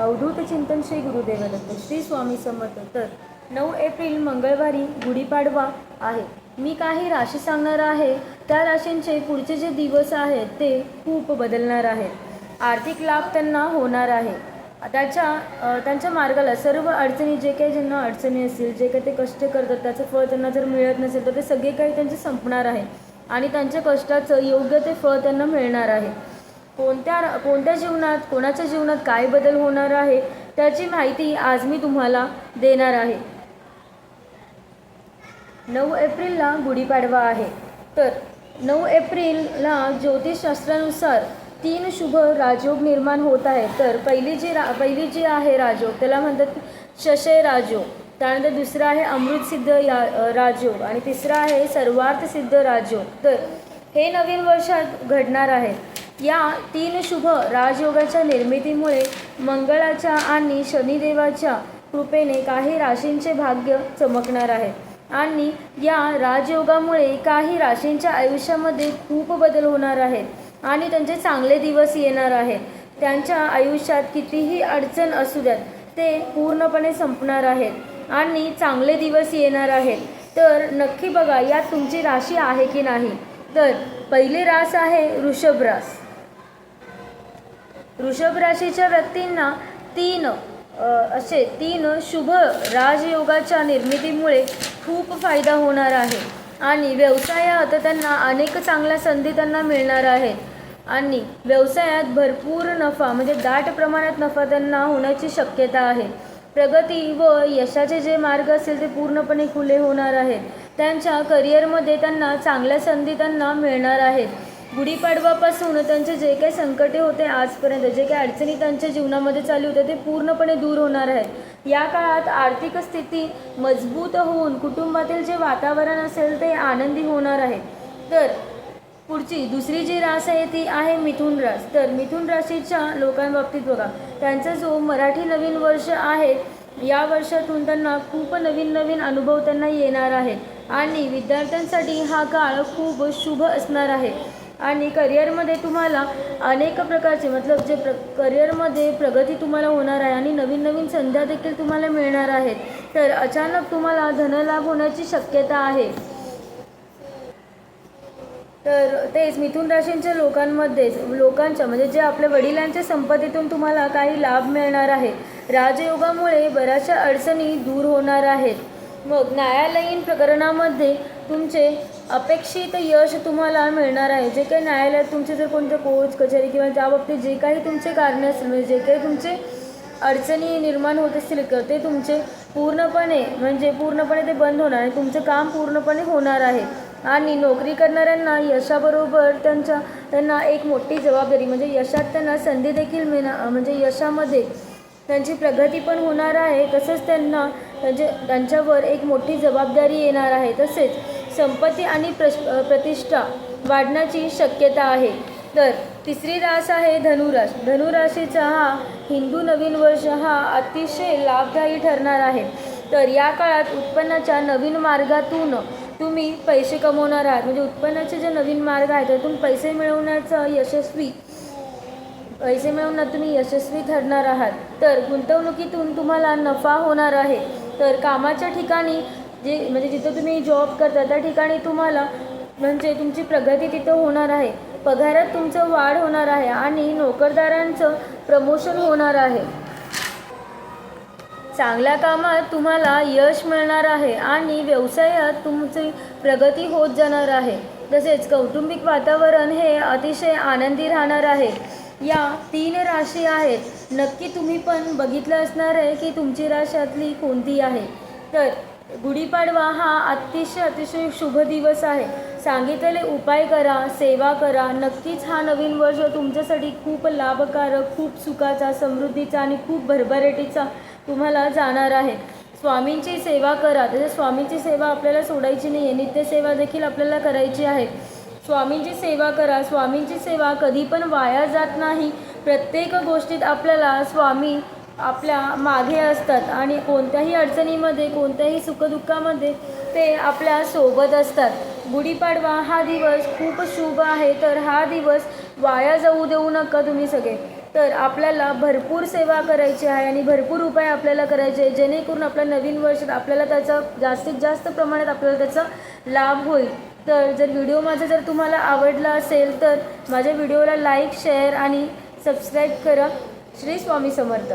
अवधूत चिंतन श्री गुरुदेव दत्त श्री स्वामी समर्थ. तर नऊ एप्रिल मंगळवारी गुढीपाडवा आहे. मी काही राशी सांगणार आहे. त्या राशींचे पुढचे जे दिवस आहेत ते खूप बदलणार आहेत. आर्थिक लाभ त्यांना होणार आहे. त्याच्या त्यांच्या मार्गाला सर्व अडचणी जे काही ज्यांना अडचणी असतील जे काही ते कष्ट करतात त्याचं फळ त्यांना जर मिळत नसेल तर ते सगळे काही त्यांचे संपणार आहे. आणि त्यांच्या कष्टाचं योग्य ते फळ त्यांना मिळणार आहे. कोणत्या कोणत्या जीवनात कोणाच्या जीवनात काय बदल होणार आहे त्याची माहिती आज मी तुम्हाला देणार आहे. नऊ एप्रिलला गुढीपाडवा आहे. तर नऊ एप्रिलला ज्योतिषशास्त्रानुसार तीन शुभ राजयोग निर्माण होत आहे तर पहिली जी रा पहिली जी आहे राजयोग त्याला म्हणतात शशय राजयोग. त्यानंतर दुसरा आहे अमृतसिद्ध या राजयोग आणि तिसरा आहे सर्वार्थ सिद्ध राजयोग. तर हे नवीन वर्षात घडणार आहे. या तीन शुभ राजयोगाच्या निर्मितीमुळे मंगळाच्या आणि शनिदेवाच्या कृपेने काही राशींचे भाग्य चमकणार आहे. आणि या राजयोगामुळे काही राशींच्या आयुष्यामध्ये खूप बदल होणार आहेत आणि त्यांचे चांगले दिवस येणार आहेत. त्यांच्या आयुष्यात कितीही अडचण असू द्यात ते पूर्णपणे संपणार आहेत आणि चांगले दिवस येणार आहेत. तर नक्की बघा यात तुमची राशी आहे की नाही? तर पहिली रास आहे वृषभ रास. वृषभ राशीच्या व्यक्तींना तीन असे तीन शुभ राजयोगाच्या निर्मितीमुळे खूप फायदा होणार आहे. आणि व्यवसायात त्यांना अनेक चांगल्या संधी त्यांना मिळणार आहेत. आणि व्यवसायात भरपूर नफा म्हणजे दाट प्रमाणात नफा त्यांना होण्याची शक्यता आहे. प्रगती व यशाचे जे मार्ग असतील ते पूर्णपणे खुले होणार आहेत. त्यांच्या करिअरमध्ये त्यांना चांगल्या संधी त्यांना मिळणार आहेत. गुढीपाडवापासून त्यांचे जे काही संकटे होते आजपर्यंत जे काही अडचणी त्यांच्या जीवनामध्ये चालू होत्या ते पूर्णपणे दूर होणार आहेत. या काळात आर्थिक स्थिती मजबूत होऊन कुटुंबातील जे वातावरण असेल ते आनंदी होणार आहे. तर पुढची दुसरी जी रास आहे ती आहे मिथुन रास. तर मिथुन राशीच्या लोकांबाबतीत बघा त्यांचा जो मराठी नवीन वर्ष आहे या वर्षातून त्यांना खूप नवीन नवीन अनुभव त्यांना येणार आहे. आणि विद्यार्थ्यांसाठी हा काळ खूप शुभ असणार आहे. आणि करिअरमध्ये तुम्हाला अनेक प्रकारचे मतलब जे प्र करिअरमध्ये प्रगती तुम्हाला होणार आहे आणि नवीन नवीन संध्या देखील तुम्हाला मिळणार आहेत. तर अचानक तुम्हाला धनलाभ होण्याची शक्यता आहे. तर तेच मिथुन राशींच्या लोकांमध्येच लोकांच्या म्हणजे जे आपल्या वडिलांच्या संपत्तीतून तुम्हाला काही लाभ मिळणार आहे. राजयोगामुळे बऱ्याचशा अडचणी दूर होणार आहेत. मग न्यायालयीन प्रकरणामध्ये तुमचे अपेक्षित यश तुम्हाला मिळणार आहे. जे काही न्यायालयात तुमचे जर कोणते कोर्ट कचेरी किंवा ज्या बाबतीत जे काही तुमचे कारणे असतील म्हणजे जे काही तुमचे अडचणी निर्माण होत असतील ते तुमचे पूर्णपणे म्हणजे पूर्णपणे ते बंद होणार आहे तुमचं काम पूर्णपणे होणार आहे. आणि नोकरी करणाऱ्यांना यशाबरोबर त्यांच्या त्यांना एक मोठी जबाबदारी म्हणजे यशात त्यांना संधी देखील मिळणार म्हणजे यशामध्ये त्यांची प्रगती पण होणार आहे. तसंच त्यांना त्यांचे त्यांच्यावर एक मोठी जबाबदारी येणार आहे. तसेच संपत्ती आणि प्रश प्रतिष्ठा वाढण्याची शक्यता आहे. तर तिसरी रास आहे धनुराश. धनुराशीचा हा हिंदू नवीन वर्ष हा अतिशय लाभदायी ठरणार आहे. तर या काळात उत्पन्नाच्या नवीन मार्गातून तुम्ही पैसे कमवणार आहात. म्हणजे उत्पन्नाचे जे नवीन मार्ग आहेत त्यातून पैसे मिळवण्याचा यशस्वी पैसे मिळवण्यात तुम्ही यशस्वी ठरणार आहात. तर गुंतवणुकीतून तुम्हाला नफा होणार आहे. तर कामाच्या ठिकाणी जे म्हणजे जिथं तुम्ही जॉब करता त्या ठिकाणी तुम्हाला म्हणजे तुमची प्रगती तिथं होणार आहे. पगारात तुमचं वाढ होणार आहे आणि नोकरदारांचं प्रमोशन होणार आहे. चांगल्या कामात तुम्हाला यश मिळणार आहे आणि व्यवसायात तुमची प्रगती होत जाणार आहे. तसेच कौटुंबिक वातावरण हे अतिशय आनंदी राहणार आहे. या तीन राशी आहेत. नक्की तुम्ही पण बघितलं असणार आहे की तुमची राशातली कोणती आहे. तर गुढीपाडवा हा अतिशय अतिशय शुभ दिवस आहे. सांगितलेले उपाय करा सेवा करा. नक्कीच हा नवीन वर्ष तुमच्यासाठी खूप लाभकारक खूप सुखाचा समृद्धीचा आणि खूप भरभराटीचा तुम्हाला जाणार आहे. स्वामींची सेवा करा. तसेच स्वामींची सेवा आपल्याला सोडायची नाही आहे नित्यसेवा देखील आपल्याला करायची आहे. स्वामींची सेवा करा. स्वामींची सेवा कधी पण वाया जात नाही. प्रत्येक गोष्टीत आपल्याला स्वामी आपल्या मागे असतात आणि कोणत्याही अडचणीमध्ये कोणत्याही सुखदुःखामध्ये ते आपल्यासोबत असतात. गुढीपाडवा हा दिवस खूप शुभ आहे तर हा दिवस वाया जाऊ देऊ नका तुम्ही सगळे. तर आपल्याला भरपूर सेवा करायची आहे आणि भरपूर उपाय आपल्याला करायचे आहे जेणेकरून आपल्या नवीन वर्षात आपल्याला त्याचा जास्तीत जास्त प्रमाणात आपल्याला त्याचा लाभ होईल. तर जर व्हिडिओ माझा जर तुम्हाला आवडला असेल तर माझ्या व्हिडिओला लाईक शेअर आणि सबस्क्राईब करा. श्री स्वामी समर्थ.